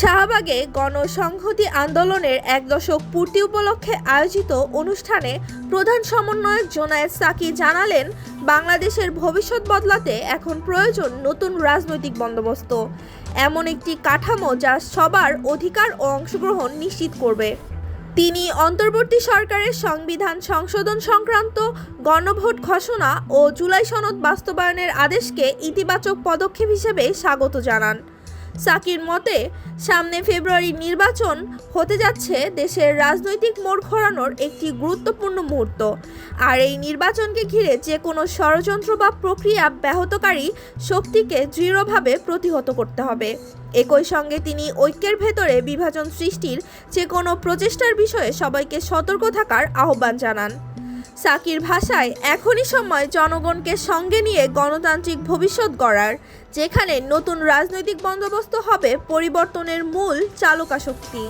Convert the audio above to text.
শাহবাগে গণসংহতি আন্দোলনের এক দশক পূর্তি উপলক্ষে আয়োজিত অনুষ্ঠানে প্রধান সমন্বয়ক জোনায়েদ সাকি জানালেন, বাংলাদেশের ভবিষ্যৎ বদলাতে এখন প্রয়োজন নতুন রাজনৈতিক বন্দোবস্ত। এমন একটি কাঠামো যা সবার অধিকার ও অংশগ্রহণ নিশ্চিত করবে। তিনি অন্তর্বর্তী সরকারের সংবিধান সংশোধন সংক্রান্ত গণভোট ঘোষণা ও জুলাই সনদ বাস্তবায়নের আদেশকে ইতিবাচক পদক্ষেপ হিসেবে স্বাগত জানান। সাকির মতে, সামনে ফেব্রুয়ারি নির্বাচন হতে যাচ্ছে দেশের রাজনৈতিক মোড় ঘোরানোর একটি গুরুত্বপূর্ণ মুহূর্ত। আর এই নির্বাচনকে ঘিরে যে কোনো ষড়যন্ত্র বা প্রক্রিয়া ব্যাহতকারী শক্তিকে দৃঢ়ভাবে প্রতিহত করতে হবে। একই সঙ্গে তিনি ঐক্যের ভেতরে বিভাজন সৃষ্টির যে কোনো প্রচেষ্টার বিষয়ে সবাইকে সতর্ক থাকার আহ্বান জানান। সাকির ভাষায় এখনই সময় জনগণকে সঙ্গে নিয়ে গণতান্ত্রিক ভবিষ্যৎ গড়ার, যেখানে নতুন রাজনৈতিক বন্দোবস্ত হবে পরিবর্তনের মূল চালকা শক্তি